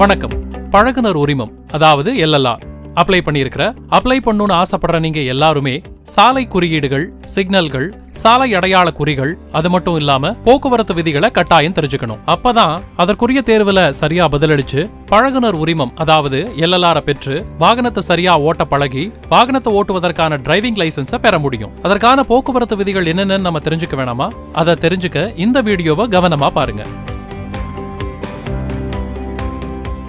வணக்கம். பழகுனர் உரிமம் அதாவது எல்எல்ஆர் அப்ளை பண்ணியிருக்கிற அப்ளை பண்ணணும்னு ஆசைப்படுற நீங்க எல்லாருமே சாலை குறியீடுகள் சிக்னல்கள் சாலை அடையாள குறிகள் அது மட்டும் இல்லாம போக்குவரத்து விதிகளை கட்டாயம் தெரிஞ்சுக்கணும். அப்பதான் அதற்குரிய தேர்வுல சரியா பதிலளிச்சு பழகுனர் உரிமம் அதாவது எல்எல்ஆர பெற்று வாகனத்தை சரியா ஓட்ட பழகி வாகனத்தை ஓட்டுவதற்கான டிரைவிங் லைசன்ஸை பெற முடியும். அதற்கான போக்குவரத்து விதிகள் என்னென்னு நம்ம தெரிஞ்சுக்க வேணாமா? அதை தெரிஞ்சுக்க இந்த வீடியோவை கவனமா பாருங்க.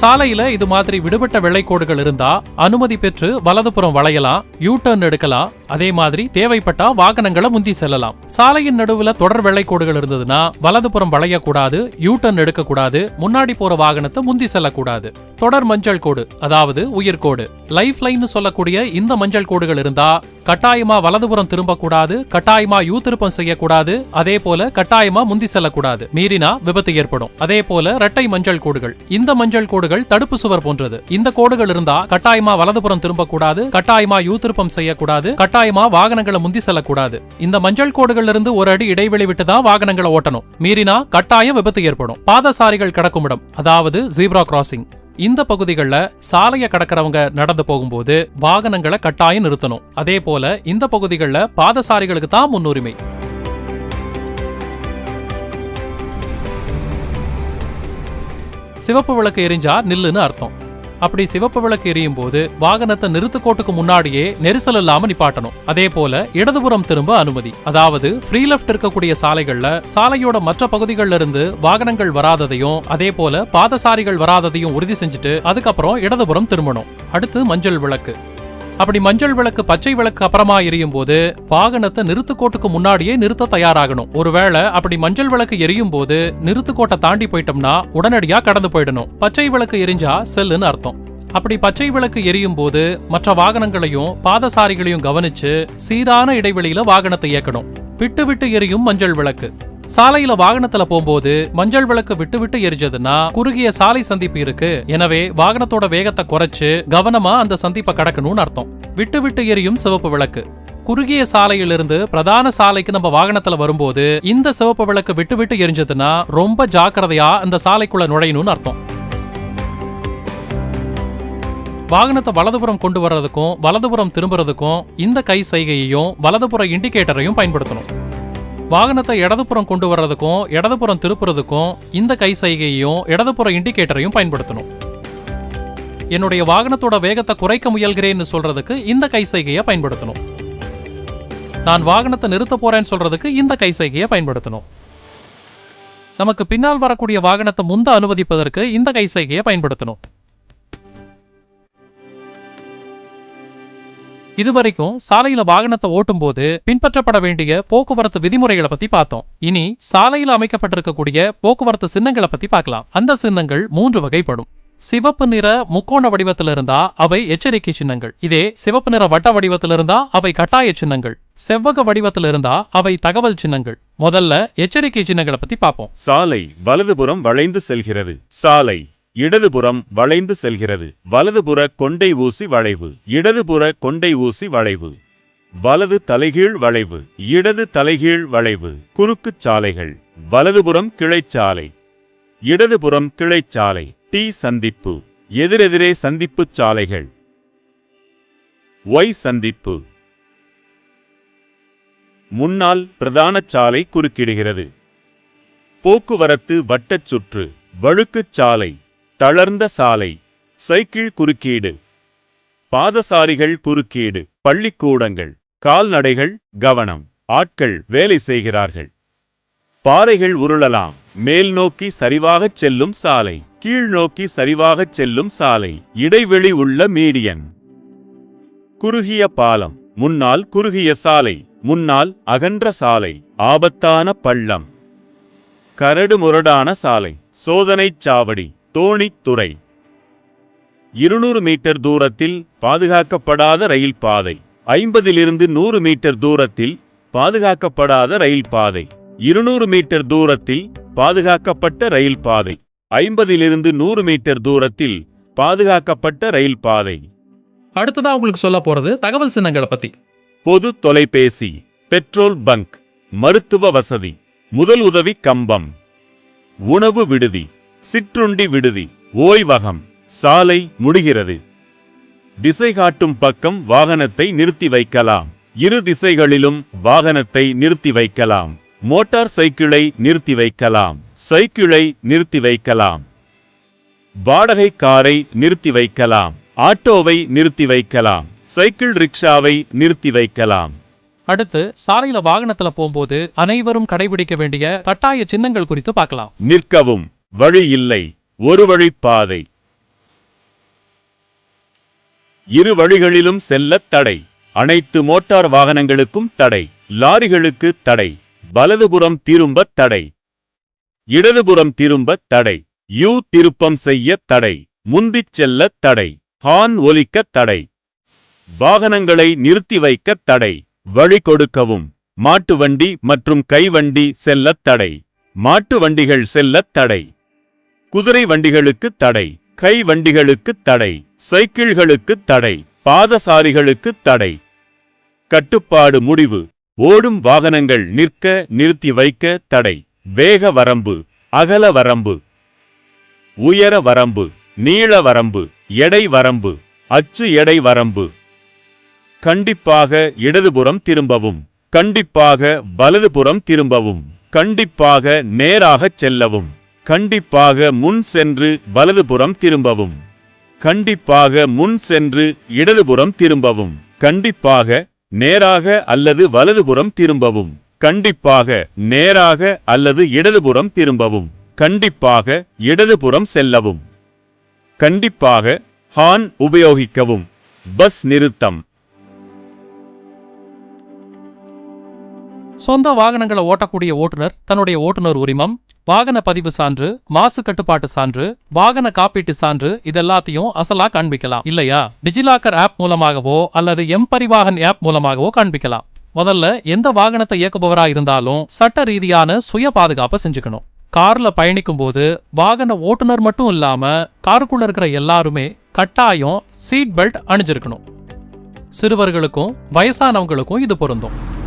சாலையில இது மாதிரி விடுபட்ட வெள்ளைக்கோடுகள் இருந்தா அனுமதி பெற்று வலதுபுறம் வளையலாம். யூ டர்ன் எடுக்கலாம். அதே மாதிரி தேவைப்பட்டா வாகனங்களை முந்தி செல்லலாம். சாலையின் நடுவுல தொடர் வெள்ளைக்கோடுகள் இருந்ததுன்னா வலதுபுறம் வளையக்கூடாது யூ டர்ன் எடுக்கக்கூடாது முன்னாடி போற வாகனத்தை முந்தி செல்லக்கூடாது. தொடர் மஞ்சள் கோடு அதாவது உயிர்கோடு லைஃப் லைன் சொல்லக்கூடிய இந்த மஞ்சள் கோடுகள் இருந்தா கட்டாயமா வலதுபுறம் திரும்பக்கூடாது கட்டாயமா யூ திருப்பம் செய்யக்கூடாது அதே போல கட்டாயமா முந்தி செல்லக்கூடாது. மீறினா விபத்து ஏற்படும். அதே போல இரட்டை மஞ்சள் கோடுகள். இந்த மஞ்சள் கோடுகள் தடுப்பு சுவர் போன்றது. இந்த கோடுகள் இருந்தா கட்டாயமா வலதுபுறம் திரும்பக்கூடாது கட்டாயமா யூ திருப்பம் செய்யக்கூடாது. கட்டாயமா வாகனங்களை முந்தி செல்லக்கூடாது. இந்த மஞ்சள் கோடுகள்ல இருந்து ஒரு அடி இடைவெளி விட்டு தான் வாகனங்களை ஓட்டணும். மீறினா கட்டாயம் விபத்து ஏற்படும். பாதசாரிகள் கிடக்கும் இடம் அதாவது ஜீப்ரா கிராசிங் இந்த பகுதிகளில் சாலையை கடக்கிறவங்க நடந்து போகும்போது வாகனங்களை கட்டாயம் நிறுத்தணும். அதே போல இந்த பகுதிகளில் பாதசாரிகளுக்கு தான் முன்னுரிமை. சிவப்பு விளக்கு எரிஞ்சா நில்லுன்னு அர்த்தம். அப்படி சிவப்பு விளக்கு எரியும் போது வாகனத்தை நிறுத்துக்கோட்டுக்கு முன்னாடியே நெரிசல் இல்லாம நிப்பாட்டணும். அதே போல இடதுபுறம் திரும்ப அனுமதி. அதாவது ஃப்ரீ லெஃப்ட் இருக்கக்கூடிய சாலைகள்ல சாலையோட மற்ற பகுதிகளில் இருந்து வாகனங்கள் வராததையும் அதே போல பாதசாரிகள் வராததையும் உறுதி செஞ்சுட்டு அதுக்கப்புறம் இடதுபுறம் திரும்பணும். அடுத்து மஞ்சள் விளக்கு. அப்படி மஞ்சள் விளக்கு பச்சை விளக்கு அப்புறமா எரியும் போது வாகனத்தை நிறுத்துக்கோட்டுக்கு முன்னாடியே நிறுத்த தயாராகணும். ஒருவேளை அப்படி மஞ்சள் விளக்கு எரியும் போது நிறுத்துக்கோட்டை தாண்டி போயிட்டோம்னா உடனடியா கடந்து போயிடணும். பச்சை விளக்கு எரிஞ்சா செல்லுன்னு அர்த்தம். அப்படி பச்சை விளக்கு எரியும் போது மற்ற வாகனங்களையும் பாதசாரிகளையும் கவனிச்சு சீரான இடைவெளியில வாகனத்தை இயக்கணும். விட்டு விட்டு எரியும் மஞ்சள் விளக்கு. சாலையில வாகனத்துல போகும்போது மஞ்சள் விளக்கு விட்டு விட்டு எரிஞ்சதுன்னா குறுகிய சாலை சந்திப்பு இருக்கு. எனவே வாகனத்தோட வேகத்தை குறைச்சு கவனமா அந்த சந்திப்பை கடக்கணும்னு அர்த்தம். விட்டு விட்டு எரியும் சிவப்பு விளக்கு. குறுகிய சாலையிலிருந்து பிரதான சாலைக்கு நம்ம வாகனத்துல வரும்போது இந்த சிவப்பு விளக்கு விட்டு விட்டு எரிஞ்சதுன்னா ரொம்ப ஜாக்கிரதையா அந்த சாலைக்குள்ள நுழையணும்னு அர்த்தம். வாகனத்தை வலதுபுறம் கொண்டு வர்றதுக்கும் வலதுபுறம் திரும்புறதுக்கும் இந்த கை சைகையையும் வலதுபுற இண்டிகேட்டரையும் பயன்படுத்தணும். வாகனத்தை இடதுபுறம் கொண்டு வர்றதுக்கும் இடதுபுறம் திருப்புறதுக்கும் இந்த கை சைகையையும் இடதுபுற இண்டிகேட்டரையும் பயன்படுத்தணும். என்னுடைய வாகனத்தோட வேகத்தை குறைக்க முயல்கிறேன்னு சொல்றதுக்கு இந்த கை சைகையை பயன்படுத்தணும். நான் வாகனத்தை நிறுத்த போறேன்னு சொல்றதுக்கு இந்த கை சைகையை பயன்படுத்தணும். நமக்கு பின்னால் வரக்கூடிய வாகனத்தை முந்த அனுமதிப்பதற்கு இந்த கை சைகையை பயன்படுத்தணும். இதுவரைக்கும் சாலையில வாகனத்தை ஓட்டும் போது பின்பற்றப்பட வேண்டிய போக்குவரத்து விதிமுறைகளை பத்தி பார்த்தோம். இனி சாலையில அமைக்கப்பட்டிருக்கக்கூடிய போக்குவரத்து சின்னங்களை பத்தி பார்க்கலாம். அந்த சின்னங்கள் மூன்று வகைப்படும். சிவப்பு நிற முக்கோண வடிவத்தில் இருந்தா அவை எச்சரிக்கை சின்னங்கள். இதே சிவப்பு நிற வட்ட வடிவத்தில் இருந்தா அவை கட்டாய சின்னங்கள். செவ்வக வடிவத்தில் இருந்தா அவை தகவல் சின்னங்கள். முதல்ல எச்சரிக்கை சின்னங்களை பத்தி பார்ப்போம். சாலை வலதுபுறம் வளைந்து செல்கிறது. சாலை இடதுபுறம் வளைந்து செல்கிறது. வலதுபுற கொண்டை ஊசி வளைவு. இடதுபுற கொண்டை ஊசி வளைவு. வலது தலைகீழ் வளைவு. இடது தலைகீழ் வளைவு. குறுக்கு சாலைகள். வலதுபுறம் கிளைச்சாலை இடதுபுறம் கிளைச்சாலை டி சந்திப்பு. எதிரெதிரே சந்திப்பு சாலைகள். ஒய் சந்திப்பு. முன்னால் பிரதான சாலை குறுக்கிடுகிறது. போக்குவரத்து வட்டச் சுற்று. வழுக்குச் சாலை. தளர்ந்த சாலை. சைக்கிள் குறுக்கீடு. பாதசாரிகள் குறுக்கீடு. பள்ளிக்கூடங்கள். கால்நடைகள் கவனம். ஆட்கள் வேலை செய்கிறார்கள். பாறைகள் உருளலாம். மேல் நோக்கி சரிவாகச் செல்லும் சாலை. கீழ் நோக்கி சரிவாகச் செல்லும் சாலை. இடைவெளி உள்ள மீடியன். குறுகிய பாலம். முன்னால் குறுகிய சாலை. முன்னால் அகன்ற சாலை. ஆபத்தான பள்ளம். கரடு முரடான சாலை. சோதனைச் சாவடி. தோணித்துறை. இருநூறு மீட்டர் தூரத்தில் பாதுகாக்கப்படாத ரயில் பாதை. ஐம்பதிலிருந்து நூறு மீட்டர் தூரத்தில் பாதுகாக்கப்படாத ரயில் பாதை. இருநூறு மீட்டர் தூரத்தில் பாதுகாக்கப்பட்ட ரயில் பாதை. ஐம்பதிலிருந்து நூறு மீட்டர் தூரத்தில் பாதுகாக்கப்பட்ட ரயில் பாதை. அடுத்ததா உங்களுக்கு சொல்ல போறது தகவல் சின்னங்களை பத்தி. பொது தொலைபேசி பெட்ரோல் பங்க் மருத்துவ வசதி முதல் உதவி கம்பம் உணவு விடுதி. சிற்றுண்டி விடுதி. ஓய்வகம். சாலை முடிகிறது. திசை காட்டும் பக்கம் வாகனத்தை நிறுத்தி வைக்கலாம். இரு திசைகளிலும் வாகனத்தை நிறுத்தி வைக்கலாம். மோட்டார் சைக்கிளை நிறுத்தி வைக்கலாம். சைக்கிளை நிறுத்தி வைக்கலாம். வாடகை காரை நிறுத்தி வைக்கலாம். ஆட்டோவை நிறுத்தி வைக்கலாம். சைக்கிள் ரிக்ஷாவை நிறுத்தி வைக்கலாம். அடுத்து சாலையில வாகனத்துல போகும்போது அனைவரும் கடைபிடிக்க வேண்டிய கட்டாய சின்னங்கள் குறித்து பார்க்கலாம். நிற்கவும். வழி இல்லை ஒரு வழி பாதை. இரு வழிகளிலும் செல்ல தடை. அனைத்து மோட்டார் வாகனங்களுக்கும் தடை. லாரிகளுக்கு தடை. வலதுபுறம் திரும்ப தடை. இடதுபுறம் திரும்ப தடை. யூ திருப்பம் செய்ய தடை. முந்திச் செல்ல தடை. ஹான் ஒலிக்க தடை. வாகனங்களை நிறுத்தி வைக்க தடை. வழி கொடுக்கவும். மாட்டு வண்டி மற்றும் கைவண்டி செல்ல தடை. மாட்டு வண்டிகள் செல்ல தடை. குதிரை வண்டிகளுக்கு தடை கை வண்டிகளுக்கு தடை சைக்கிள்களுக்கு தடை பாதசாரிகளுக்கு தடை. கட்டுப்பாடு முடிவு. ஓடும் வாகனங்கள் நிற்க நிறுத்தி வைக்க தடை. வேக வரம்பு அகல வரம்பு. உயர வரம்பு நீள வரம்பு எடை வரம்பு அச்சு எடை வரம்பு. கண்டிப்பாக இடதுபுறம் திரும்பவும். கண்டிப்பாக வலதுபுறம் திரும்பவும். கண்டிப்பாக நேராகச் செல்லவும். கண்டிப்பாக முன் சென்று வலதுபுறம் திரும்பவும். கண்டிப்பாக முன் சென்று இடதுபுறம் திரும்பவும். கண்டிப்பாக நேராக அல்லது வலதுபுறம் திரும்பவும். கண்டிப்பாக நேராக அல்லது இடதுபுறம் திரும்பவும். கண்டிப்பாக இடதுபுறம் செல்லவும். கண்டிப்பாக ஹான் உபயோகிக்கவும். பஸ் நிறுத்தம். சொந்த வாகனங்களை ஓட்டக்கூடிய ஓட்டுநர் தன்னுடைய ஓட்டுநர் உரிமம் வாகன பதிவு சான்று மாசு கட்டுப்பாட்டு சான்று வாகன காப்பீட்டு சான்று இதெல்லாத்தையும் அசலா காண்பிக்கலாம். இல்லையா? டிஜிலாக்கர் ஆப் மூலமாகவோ அல்லது எம் பரிவாகன் ஆப் மூலமாகவோ காண்பிக்கலாம். முதல்ல எந்த வாகனத்தை இயக்குபவரா இருந்தாலும் சட்ட ரீதியான சுய பாதுகாப்பை செஞ்சுக்கணும். கார்ல பயணிக்கும் போது வாகன ஓட்டுநர் மட்டும் இல்லாம காருக்குள்ள இருக்கிற எல்லாருமே கட்டாயம் சீட் பெல்ட் அணிஞ்சிருக்கணும். சிறுவர்களுக்கும் வயசானவங்களுக்கும் இது பொருந்தும்.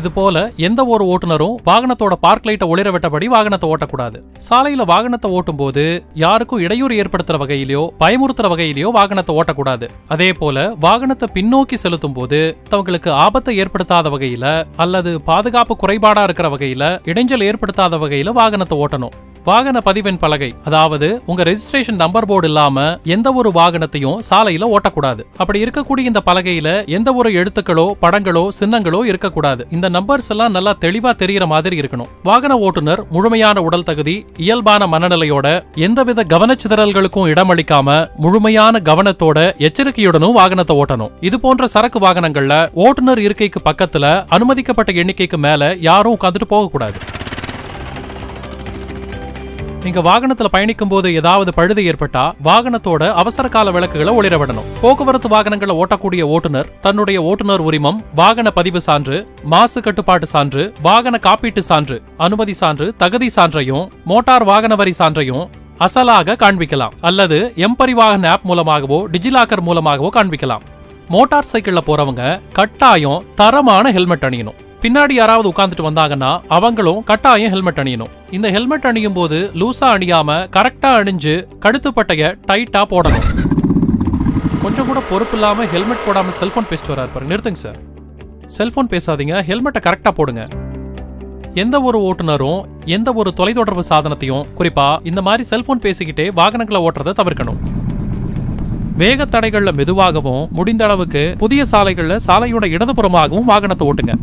இது போல எந்த ஒரு ஓட்டுநரும் வாகனத்தோட பார்க் லைட்டை ஒளிர விட்டபடி வாகனத்தை ஓட்டக்கூடாது. சாலையில வாகனத்தை ஓட்டும் போது யாருக்கும் இடையூறு ஏற்படுத்துற வகையிலோ பயமுறுத்துற வகையிலோ வாகனத்தை ஓட்டக்கூடாது. அதே போல வாகனத்தை பின்னோக்கி செலுத்தும் போது தங்களுக்கு ஆபத்தை ஏற்படுத்தாத வகையில அல்லது பாதுகாப்பு குறைபாடா இருக்கிற வகையில இடைஞ்சல் ஏற்படுத்தாத வகையில வாகனத்தை ஓட்டணும். வாகன பதிவெண் பலகை அதாவது உங்க ரெஜிஸ்ட்ரேஷன் நம்பர் போர்டு இல்லாம எந்த ஒரு வாகனத்தையும் சாலையில ஓட்டக்கூடாது. அப்படி இருக்கக்கூடிய இந்த பலகையில எந்த ஒரு எழுத்துக்களோ படங்களோ சின்னங்களோ இருக்கக்கூடாது. இந்த நம்பர்ஸ் எல்லாம் நல்லா தெளிவா தெரியற மாதிரி இருக்கணும். வாகன ஓட்டுநர் முழுமையான உடல் தகுதி இயல்பான மனநிலையோட எந்தவித கவனச்சிதறல்களுக்கும் இடமளிக்காம முழுமையான கவனத்தோட எச்சரிக்கையுடனும் வாகனத்தை ஓட்டணும். இது போன்ற சரக்கு வாகனங்கள்ல ஓட்டுநர் இருக்கைக்கு பக்கத்துல அனுமதிக்கப்பட்ட எண்ணிக்கைக்கு மேல யாரும் உட்காந்துட்டு போகக்கூடாது. நீங்க வாகனத்துல பயணிக்கும் போது ஏதாவது பழுது ஏற்பட்டா வாகனத்தோட அவசர கால விளக்குகளை ஒளிர விடணும். போக்குவரத்து வாகனங்களை ஓட்டக்கூடிய ஓட்டுநர் தன்னுடைய ஓட்டுநர் உரிமம் வாகன பதிவு சான்று மாசு கட்டுப்பாட்டு சான்று வாகன காப்பீட்டு சான்று அனுமதி சான்று தகுதி சான்றையும் மோட்டார் வாகன வரி சான்றையும் அசலாக காண்பிக்கலாம். அல்லது எம்பரிவாகன் ஆப் மூலமாகவோ டிஜிலாக்கர் மூலமாகவோ காண்பிக்கலாம். மோட்டார் சைக்கிள்ல போறவங்க கட்டாயம் தரமான ஹெல்மெட் அணியணும். பின்னாடி யாராவது உட்காந்துட்டு வந்தாங்கன்னா அவங்களும் கட்டாயம் ஹெல்மெட் அணியணும். இந்த ஹெல்மெட் அணியும் போது லூசா அணியாம கரெக்டா அணிஞ்சு கழுத்துப்பட்டைய டைட்டா போடணும். கொஞ்சம் கூட பொறுப்பு இல்லாம ஹெல்மெட் போடாம செல்போன் பேசிட்டு வராரு பாருங்க. நிறுத்துங்க சார். செல்போன் பேசாதீங்க ஹெல்மெட்டை கரெக்டா போடுங்க. எந்த ஒரு ஓட்டுநரும் எந்த ஒரு தொலைத்தொடர்பு சாதனத்தையும் குறிப்பா இந்த மாதிரி செல்போன் பேசிக்கிட்டே வாகனங்களை ஓட்டுறதை தவிர்க்கணும். வேக தடைகள்ல மெதுவாகவும் முடிந்த அளவுக்கு புதிய சாலைகள்ல சாலையோட இடதுபுறமாகவும் வாகனத்தை ஓட்டுங்க.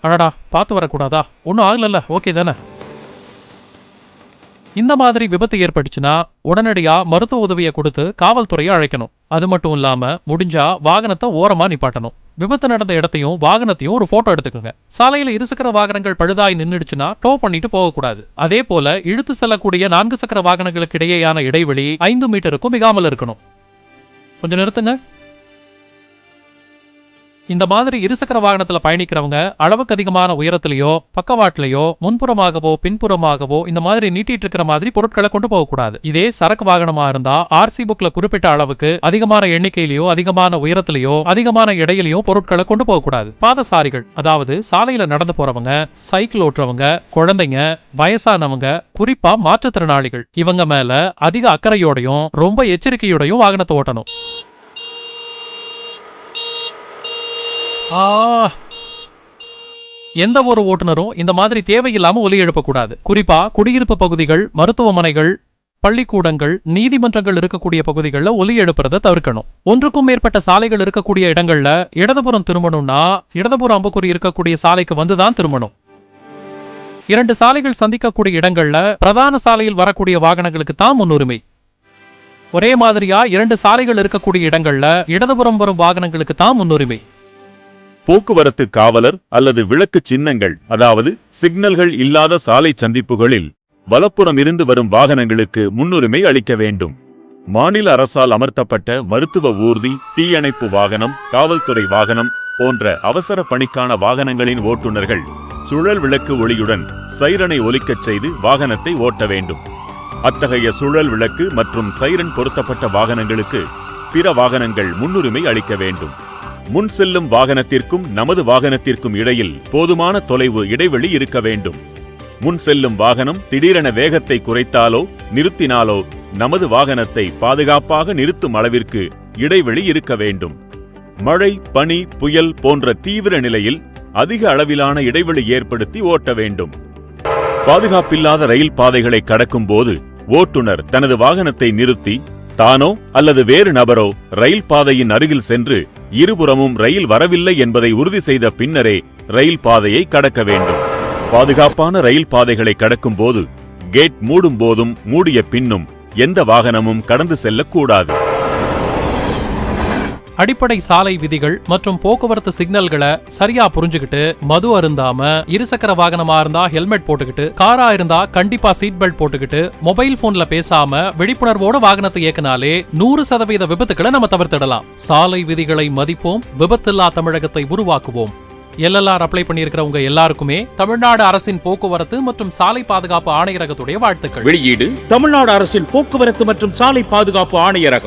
அடடா பார்த்து வரக்கூடாதா? ஒன்றும் ஆகலல்ல. ஓகே தானே? இந்த மாதிரி விபத்து ஏற்பட்டுச்சுன்னா உடனடியாக மருத்துவ உதவியை கொடுத்து காவல்துறையை அழைக்கணும். அது மட்டும் இல்லாமல் முடிஞ்சா வாகனத்தை ஓரமாக நிப்பாட்டணும். விபத்து நடந்த இடத்தையும் வாகனத்தையும் ஒரு போட்டோ எடுத்துக்கோங்க. சாலையில இருசக்கர வாகனங்கள் பழுதாய் நின்னுடுச்சுன்னா டோ பண்ணிட்டு போகக்கூடாது. அதே போல இழுத்து செல்லக்கூடிய நான்கு சக்கர வாகனங்களுக்கு இடையேயான இடைவெளி ஐந்து மீட்டருக்கும் மிகாமல் இருக்கணும். கொஞ்சம் நிறுத்துங்க. இந்த மாதிரி இருசக்கர வாகனத்துல பயணிக்கிறவங்க அளவுக்கு அதிகமான உயரத்திலேயோ பக்கவாட்டிலேயோ முன்புறமாகவோ பின்புறமாகவோ இந்த மாதிரி நீட்டிட்டு இருக்கிற மாதிரி பொருட்களை கொண்டு போகக்கூடாது. இதே சரக்கு வாகனமா இருந்தா ஆர்சி புக்ல குறிப்பிட்ட அளவுக்கு அதிகமான எண்ணிக்கையிலயோ அதிகமான உயரத்திலேயோ அதிகமான இடையிலையோ பொருட்களை கொண்டு போகக்கூடாது. பாதசாரிகள் அதாவது சாலையில நடந்து போறவங்க சைக்கிள் ஓட்டுறவங்க குழந்தைங்க வயசானவங்க குறிப்பா மாற்றுத்திறனாளிகள் இவங்க மேல அதிக அக்கறையோடையும் ரொம்ப எச்சரிக்கையோடையும் வாகனத்தை ஓட்டணும். எந்த ஒரு ஓட்டுநரும் இந்த மாதிரி தேவையில்லாமல் ஒலி எழுப்பக்கூடாது. குறிப்பா குடியிருப்பு பகுதிகள் மருத்துவமனைகள் பள்ளிக்கூடங்கள் நீதிமன்றங்கள் இருக்கக்கூடிய பகுதிகளில் ஒலி எழுப்புறதை தவிர்க்கணும். ஒன்றுக்கும் மேற்பட்ட சாலைகள் இருக்கக்கூடிய இடங்கள்ல இடதுபுறம் திரும்பணும்னா இடதுபுற அம்புக்குறி இருக்கக்கூடிய சாலைக்கு வந்து தான் திரும்பணும். இரண்டு சாலைகள் சந்திக்கக்கூடிய இடங்கள்ல பிரதான சாலையில் வரக்கூடிய வாகனங்களுக்கு தான் முன்னுரிமை. ஒரே மாதிரியா இரண்டு சாலைகள் இருக்கக்கூடிய இடங்கள்ல இடதுபுறம் வரும் வாகனங்களுக்கு தான் முன்னுரிமை. போக்குவரத்து காவலர் அல்லது விளக்கு சின்னங்கள் அதாவது சிக்னல்கள் இல்லாத சாலை சந்திப்புகளில் வலப்புறம் இருந்து வரும் வாகனங்களுக்கு முன்னுரிமை அளிக்க வேண்டும். மாநில அரசால் அமர்த்தப்பட்ட மருத்துவ ஊர்தி தீயணைப்பு வாகனம் காவல்துறை வாகனம் போன்ற அவசர பணிக்கான வாகனங்களின் ஓட்டுநர்கள் சுழல் விளக்கு ஒளியுடன் சைரனை ஒலிக்கச் செய்து வாகனத்தை ஓட்ட வேண்டும். அத்தகைய சுழல் விளக்கு மற்றும் சைரன் பொருத்தப்பட்ட வாகனங்களுக்கு பிற வாகனங்கள் முன்னுரிமை அளிக்க வேண்டும். முன் செல்லும் வாகனத்திற்கும் நமது வாகனத்திற்கும் இடையில் போதுமான தொலைவு இடைவெளி இருக்க வேண்டும். முன் செல்லும் வாகனம் திடீரென வேகத்தை குறைத்தாலோ நிறுத்தினாலோ நமது வாகனத்தை பாதுகாப்பாக நிறுத்தும் அளவிற்கு இடைவெளி இருக்க வேண்டும். மழை பனி புயல் போன்ற தீவிர நிலையில் அதிக அளவிலான இடைவெளி ஏற்படுத்தி ஓட்ட வேண்டும். பாதுகாப்பில்லாத ரயில் பாதைகளை கடக்கும் போது ஓட்டுநர் தனது வாகனத்தை நிறுத்தி தானோ அல்லது வேறு நபரோ ரயில் பாதையின் அருகில் சென்று இருபுறமும் ரயில் வரவில்லை என்பதை உறுதி செய்த பின்னரே ரயில் பாதையை கடக்க வேண்டும். பாதுகாப்பான ரயில் பாதைகளை கடக்கும் போது கேட் மூடும் போதும் மூடிய பின்னும் எந்த வாகனமும் கடந்து செல்லக்கூடாது. அடிப்படை சாலை விதிகள் மற்றும் போக்குவரத்து சிக்னல்களை சரியா புரிஞ்சுக்கிட்டு மது அருந்தாம இருசக்கர வாகனமா இருந்தா ஹெல்மெட் போட்டுக்கிட்டு காரா இருந்தா கண்டிப்பா சீட் பெல்ட் போட்டுக்கிட்டு மொபைல் போன்ல பேசாம விழிப்புணர்வோட வாகனத்தை இயக்குனாலே நூறு சதவீத விபத்துக்களை நம்ம தவிர்த்திடலாம். சாலை விதிகளை மதிப்போம் விபத்தில்லா தமிழகத்தை உருவாக்குவோம். எல்எல்ஆர் அப்ளை பண்ணியிருக்கிறவங்க எல்லாருக்குமே தமிழ்நாடு அரசின் போக்குவரத்து மற்றும் சாலை பாதுகாப்பு ஆணையரகத்துடைய வாழ்த்துக்கள். வெளியீடு தமிழ்நாடு அரசின் போக்குவரத்து மற்றும் சாலை பாதுகாப்பு ஆணையரகம்.